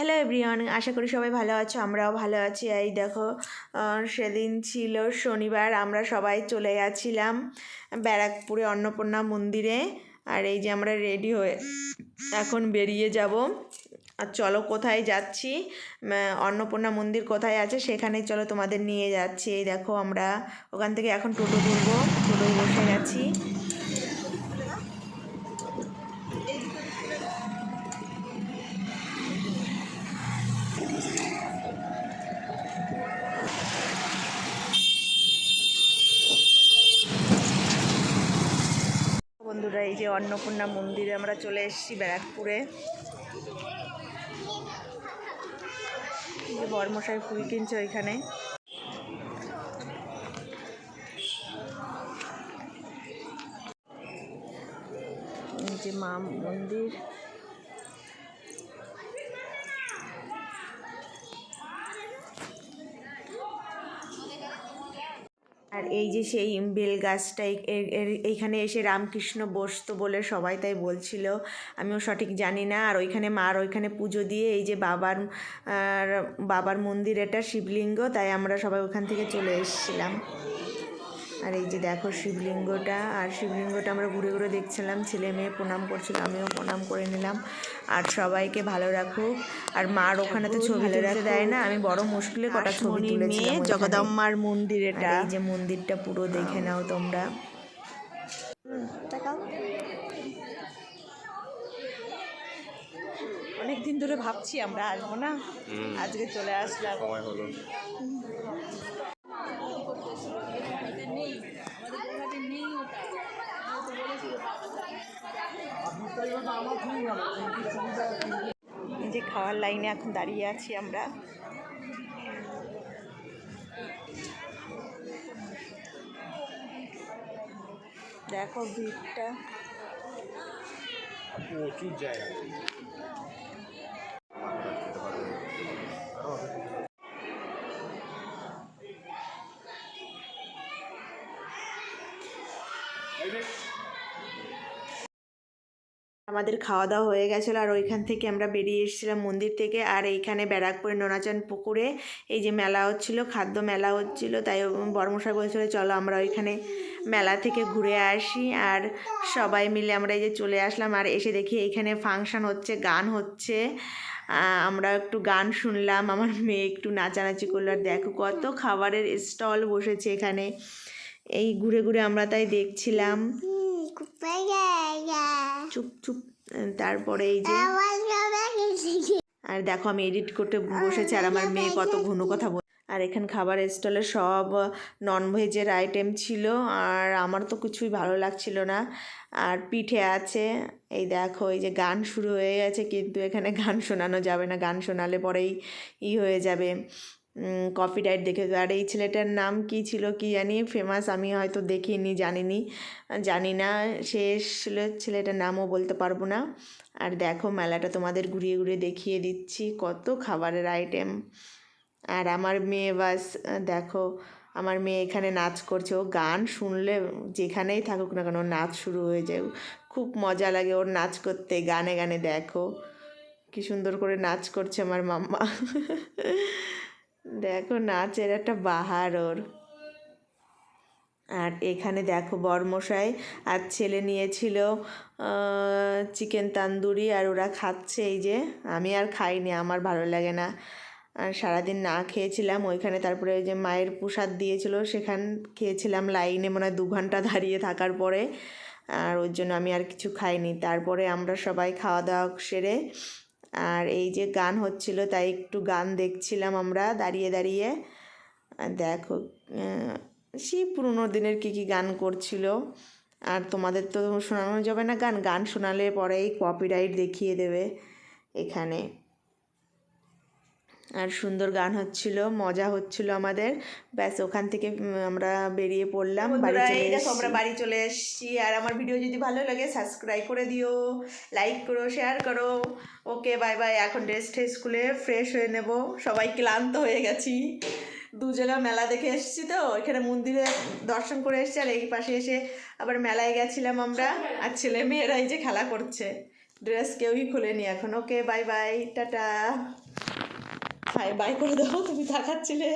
Hello everyone আশা করি সবাই ভালো আছো, আমরাও ভালো আছি। এই দেখো সেদিন ছিল শনিবার, আমরা সবাই চলে গেছিলাম ব্যারাকপুরে অন্নপূর্ণা মন্দিরে। আর এই যে আমরা রেডি হয়ে এখন বেরিয়ে যাব। আর চলো, কোথায় যাচ্ছি? অন্নপূর্ণা মন্দির কোথায় আছে সেখানে চলো তোমাদের নিয়ে যাচ্ছি। এই দেখো, আমরা ওখান থেকে এখন টোটো ধরবো। টোটোয় বসে গেছি। বন্ধুরা এই যে অন্নপূর্ণা মন্দিরে আমরা চলে এসেছি ব্যারাকপুরে। যে বরমশাই ফুল কিনছে ওইখানে। যে মা মন্দির। আর এই যে সেই বেল গাছটা এইখানে এসে রামকৃষ্ণ বসত বলে সবাই তাই বলছিল। আমিও সঠিক জানি না। আর ওইখানে মার ওইখানে পুজো দিয়ে এই যে বাবার বাবার মন্দির, এটা শিবলিঙ্গ, তাই আমরা সবাই ওখান থেকে চলে এসেছিলাম। আর এই যে দেখো শিবলিঙ্গটা আর শিবলিঙ্গটা আমরা ঘুরে ঘুরে দেখছিলাম ছেলে মেয়ে প্রণাম করছিল আমিও প্রণাম করে নিলাম। আর সবাইকে ভালো রাখুক। আর মার ওখানে তো ছবি তুলতে দেয় না আমি বড় মুশকিলে কটা ছবি তুলেছিলাম ওইখানে। জগদম্মার মন্দির এটা এই যে মন্দিরটা পুরো দেখে নাও তোমরা। অনেক দিন ধরে ভাবছি আমরা আসব না। আজকে চলে আসলাম। সময় হলো। যে খাওয়ার লাইনে এখন দাঁড়িয়ে আছি আমরা। দেখো ভিড়টা। প্রচুর জায়গা। আমাদের খাওয়া দাওয়া হয়ে গেছিল আর ওইখান থেকে আমরা বেরিয়ে এসেছিলাম মন্দির থেকে। আর এইখানে ব্যারাকপুরে নোনাচান পুকুরে এই যে মেলা হচ্ছিল, খাদ্য মেলা হচ্ছিল, তাই বর্মশাই বলছিল, চলো আমরা ওইখানে মেলা থেকে ঘুরে আসি। আর সবাই মিলে আমরা এই যে চলে আসলাম আর এসে দেখি এইখানে ফাংশন হচ্ছে, গান হচ্ছে। আমরা একটু গান শুনলাম, আমার মেয়ে একটু নাচানাচি করল। আর দেখো কত খাবারের স্টল বসেছে এখানে। এই ঘুরে ঘুরে আমরা তাই দেখছিলাম। চুপ চুপ তারপরে এই যে আর দেখো, আমি এডিট করতে বসেছি আর আমার মেয়ে কত ঘন কথা বল আর এখানে খাবার স্টলে সব নন ভেজের আইটেম ছিল আর আমার তো কিছুই ভালো লাগছিল না। আর পিঠে আছে, এই দেখো, এই যে গান শুরু হয়ে গেছে, কিন্তু এখানে গান শোনানো যাবে না। গান শোনালে পরেই ই হয়ে যাবে। কপিরাইট দেখে আর এই ছেলেটার নাম কি ছিল কি জানি ফেমাস আমি হয়তো দেখিনি, জানিনি। জানি না, সে ছেলে ছেলেটার নামও বলতে পারব না। আর দেখো, মেলাটা তোমাদের ঘুরিয়ে ঘুরিয়ে দেখিয়ে দিচ্ছি, কত খাবারের আইটেম আর আমার মেয়ে বাস, দেখো, আমার মেয়ে এখানে নাচ করছে। ও গান শুনলে যেখানেই থাকুক না কেন নাচ শুরু হয়ে যায়। খুব মজা লাগে ওর নাচ করতে, গানে গানে দেখো। কি সুন্দর করে নাচ করছে আমার মাম্মা। দেখো নাচের একটা বাহার ওর। আর এখানে দেখো বরমশাই আর ছেলে নিয়েছিল চিকেন তান্দুরি আর ওরা খাচ্ছে এই যে। আমি আর খাইনি, আমার ভালো লাগে না। আর সারাদিন না খেয়েছিলাম, ওইখানে তারপরে ওই যে মায়ের প্রসাদ দিয়েছিল, সেখান খেয়েছিলাম লাইনে, মনে হয় দু ঘণ্টা দাঁড়িয়ে থাকার পরে। আর ওর জন্য আমি আর কিছু খাইনি। তারপরে আমরা সবাই খাওয়া দাওয়া সেরে আর এই যে গান হচ্ছিল, তাই একটু গান দেখছিলাম আমরা দাঁড়িয়ে দাঁড়িয়ে। দেখো সেই পুরোনো দিনের কী কী গান করছিল। আর তোমাদের তো শোনানো যাবে না গান গান শোনালে পরেই কপিরাইট দেখিয়ে দেবে এখানে। আর সুন্দর গান হচ্ছিল মজা হচ্ছিল আমাদের। ব্যাস ওখান থেকে আমরা বেরিয়ে পড়লাম বাড়ি চলে আমরা বাড়ি চলে এসেছি। আর আমার ভিডিও যদি ভালো লাগে সাবস্ক্রাইব করে দিও লাইক করো শেয়ার করো। ওকে বাই বাই এখন ড্রেস ট্রেস খুলে ফ্রেশ হয়ে নেব। সবাই ক্লান্ত হয়ে গেছি। দু জায়গা মেলা দেখে এসেছি তো এখানে মন্দিরে দর্শন করে এসেছি আর এই পাশে এসে আবার মেলায় গেছিলাম আমরা। আর ছেলে মেয়েরা এই যে খেলা করছে ড্রেস কেউই খুলেনি এখন। Okay bye bye tata. Hi bye করে দাও তুমি তাকাচ্ছিলে।